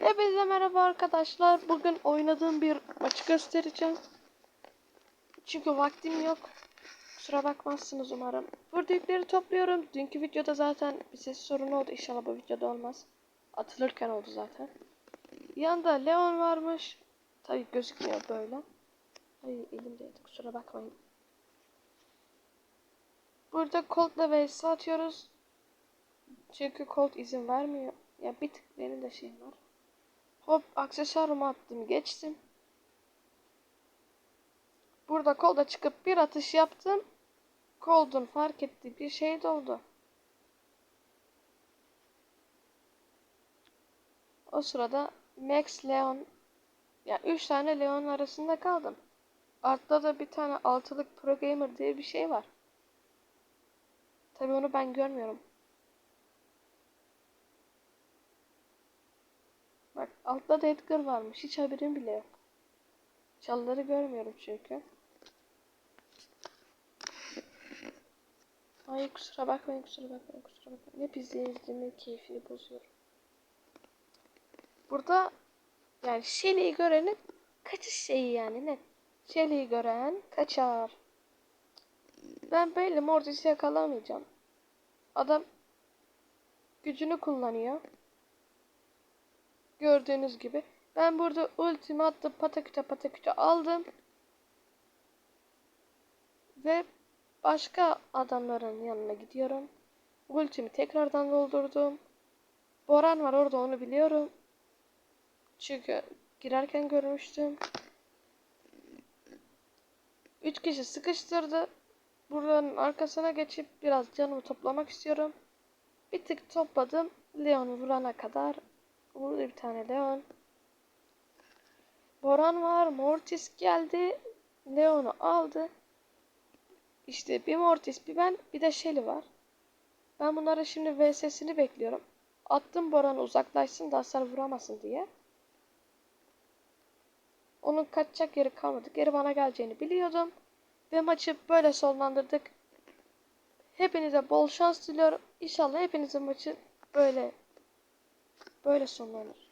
Hepinize merhaba arkadaşlar. Bugün oynadığım bir maçı göstereceğim. Çünkü vaktim yok. Kusura bakmazsınız umarım. Burada yükleri topluyorum. Dünkü videoda zaten bir ses sorunu oldu. İnşallah bu videoda olmaz. Atılırken oldu zaten. Yanında Leon varmış. Tabii gözükmüyor böyle. Ay elimdeydi kusura bakmayın. Burada Colt'la vs atıyoruz. Çünkü Colt izin vermiyor. Ya bir tık benim de şeyim var. Hop aksesuarımı attım geçtim. Burada kolda çıkıp bir atış yaptım. Cold'un fark ettiği bir şey de oldu. O sırada Max Leon ya 3 tane Leon arasında kaldım. Altta da bir tane altılık Pro Gamer diye bir şey var. Tabii onu ben görmüyorum. Altta da Edgar varmış. Hiç haberim bile yok. Çalıları görmüyorum çünkü. Ay kusura bakmayın kusura bakmayın kusura bakmayın. Hep izleyicimin keyfini bozuyorum. Burada yani Shelly'i görenin kaçış şeyi yani ne? Shelly'i gören kaçar. Ben böyle Mortis'i yakalamayacağım. Adam gücünü kullanıyor. Gördüğünüz gibi. Ben burada ultimi attım pataküte pataküte aldım. Ve başka adamların yanına gidiyorum. Ultimi tekrardan doldurdum. Boran var orada onu biliyorum. Çünkü girerken görmüştüm. Üç kişi sıkıştırdı. Buranın arkasına geçip biraz canımı toplamak istiyorum. Bir tık topladım. Leon'u vurana kadar Burada bir tane Leon. Boran var. Mortis geldi. Leon'u aldı. İşte bir Mortis bir ben bir de Shelly var. Ben bunlara şimdi VS'sini bekliyorum. Attım Boran'ı uzaklaşsın da hasar vuramasın diye. Onun kaçacak yeri kalmadı. Geri bana geleceğini biliyordum. Ve maçı böyle sonlandırdık. Hepinize bol şans diliyorum. İnşallah hepinizin maçı böyle böyle sonlanır.